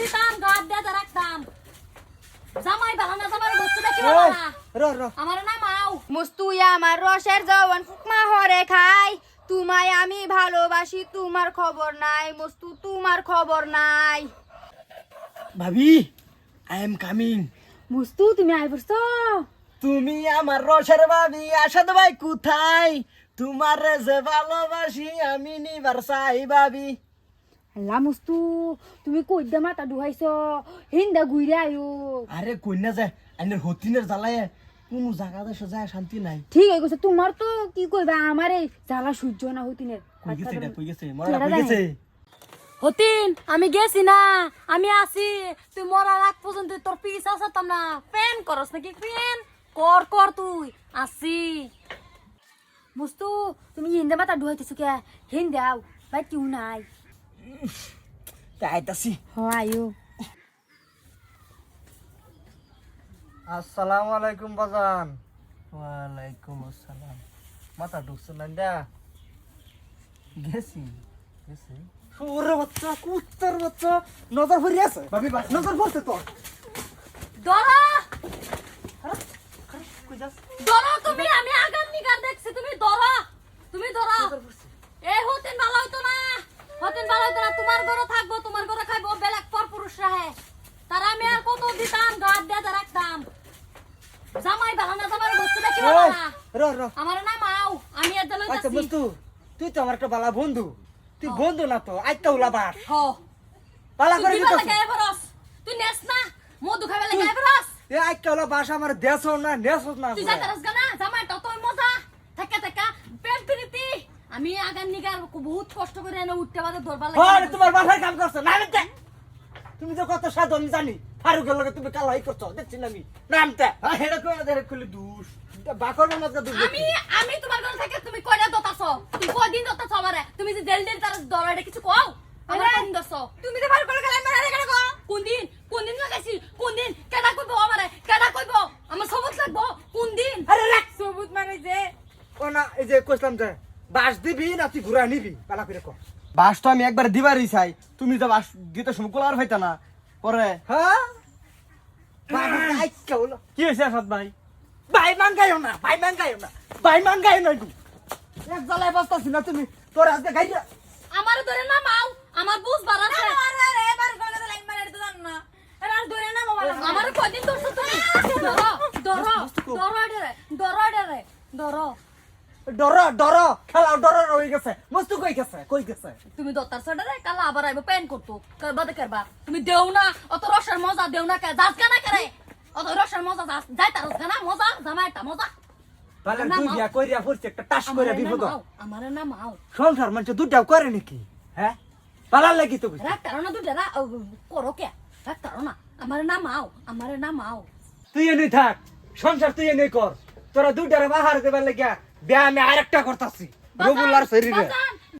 দিতাম গাদ দিয়ে রাখতাম। জামাই বালানা জামাই বস্তু দেখি ওই, বালানা র র। আমার নাম আও। মুস্তুই আমার রসের জওয়ান ফুকমা হরে খাই। তোমায় আমি ভালোবাসি তোমার খবর নাই। মুস্তু তোমার খবর নাই। ভাবি আই এম কামিং মুস্তু তুমি আই পড়ছো? তুমি আমার রসের ভাবি আসাদ ভাই কোথায়? তোমার যে ভালোবাসি আমি নিবার চাই ভাবি। আল্লাহ মুস্তু তুমি কই দে মাথা ডুহাইছো হিন্দা ঘুরে আয়ো। আরে কন্যা যায় আইনের হতিনের জ্বালায় কোনো জায়গা দেশে যায় শান্তি নাই। ঠিক হয়ে গেছে তোমার তো কি কইবা আমার এই জ্বালা সহ্য না হইতিনের কই গেছে এটা কই গেছে? মরা কই গেছে? হতিন আমি গেছি না আমি আছি। তুই মরার আগ পর্যন্ত তোর পিস আসাতাম না প্যান করস নাকি? প্যান কর কর তুই? আসি মুস্তু তুমি হিন্দা মাথা ডুহাইতেছো কে? হিন্দাও ভাই কেউ নাই। আসসালামু আলাইকুম বাজান ওয়ালাইকুম আসসালাম মাথা ঢুকছে না দা গেছি গেছি ওরে বাচ্চা কুত্তার বাচ্চা নজর ভরি আছে ভাবি নজর ভরছে তো ধরো কই তুমি আমি আগান নিগার দেখছি তুমি ধরো তুমি ধরো এই হতেন ভালো হইতো না হতেন ভালো হইতো না তোমার ঘরে থাকব তোমার ঘরে খাইবো বেলেগ পর পুরুষ রাহে তার আমি আর কত দিতাম গাদ দিয়ে রাখতাম জামাই জামাই বস্তু দেখি ওই, বালানা র র। আমার নাম আও আমি এর দলে আচ্ছা বস্তু তুই তো আমার একটা বালা বন্ধু। তুই বন্ধু না তো আইতা উলা বাস। হ। বালা করে লাগে তুই নেস না মধু খাবে লাগে এবারস এ আইতা উলা বাস আমার দেশ না নেস না তুই যাইতারস গানা জামাই তো তোর মজা। থাকা থাকা প্রেম প্রীতি। আমি আগান নিগার বহুত কষ্ট করে এনে উঠতে পারে ধরবার হ্যাঁ লাগে তোমার কাম করছ না তুমি তো কত সাধু আমি জানি। ফারুকের লগে তুমি কালাই করছ দেখছি আমি। হ্যাঁ হেডা কই দেখে খুলি দুষ। বাকর মত দুষ আমি আমি তোমার ঘরে থেকে তুমি কয়টা দতাছ। তুমি কয়দিন দতাছ আমারে? তুমি যে দেল দেল তার দরাটা কিছু কও? আমার কোন দছ তুমি তো বার করে গেলে মারা কেন কও? কোন দিন কোন দিন লাগাইছি? কোন দিন কেডা কইবো আমারে? কেডা কইবো? আমার সবুজ লাগবো? কোন দিন আরে রাখ। সবুত মানে যে? ও না এই যে কইলাম যে বাস দিবি না তুই ঘুরা নিবি? পালা করে কর বাস তো আমি একবার দিবারই চাই। তুমি যে বাস দিতে সময় কোলার হইতা না। পরে? হ্যাঁ? কি হয়েছে আসাদ ভাই? ভাই মাঙ্গাইও না ভাই মাঙ্গাইও না ভাই মাঙ্গাইও না এক জ্বালায় বাঁচতাছি না তুমি তোর আজকে গাইয়া আমার ধরে না। মাও আমার বুঝ বাড়াছে আমার কয়দিন ধরছো তুমি? ধরো ধরো ধরো ধরো ধরো। ডর ডর হয়ে গেছে। মস্তু কই গেছে? কই গেছে? তুমি দত্তার সডারে কালা আবার আইবো প্যান করতো। করবা দে করবা তুমি দেও না অত রসের মজা দেও না কে? যাস কেনা করে অত রসের মজা যাস যাই তার কেনা মজা জামাইটা মজা। তাহলে দুই বিয়া কইরা পড়ছে একটা টাস কইরা বিপদ আমার নাম আও। সংসার মানুষ দুটাও করে নাকি? হ্যাঁ? লাগি তো কইছে। রাখ তারো না দুটা রা করো কে? রাখ না। আমার নাম আও আমার নাম আও। তুই থাক সংসার তুই কর। তোরা দুটারে বাহার দেবার লাগিয়া বিয়া আমি আরেকটা করতেছি। রবুল্লার শরীরে।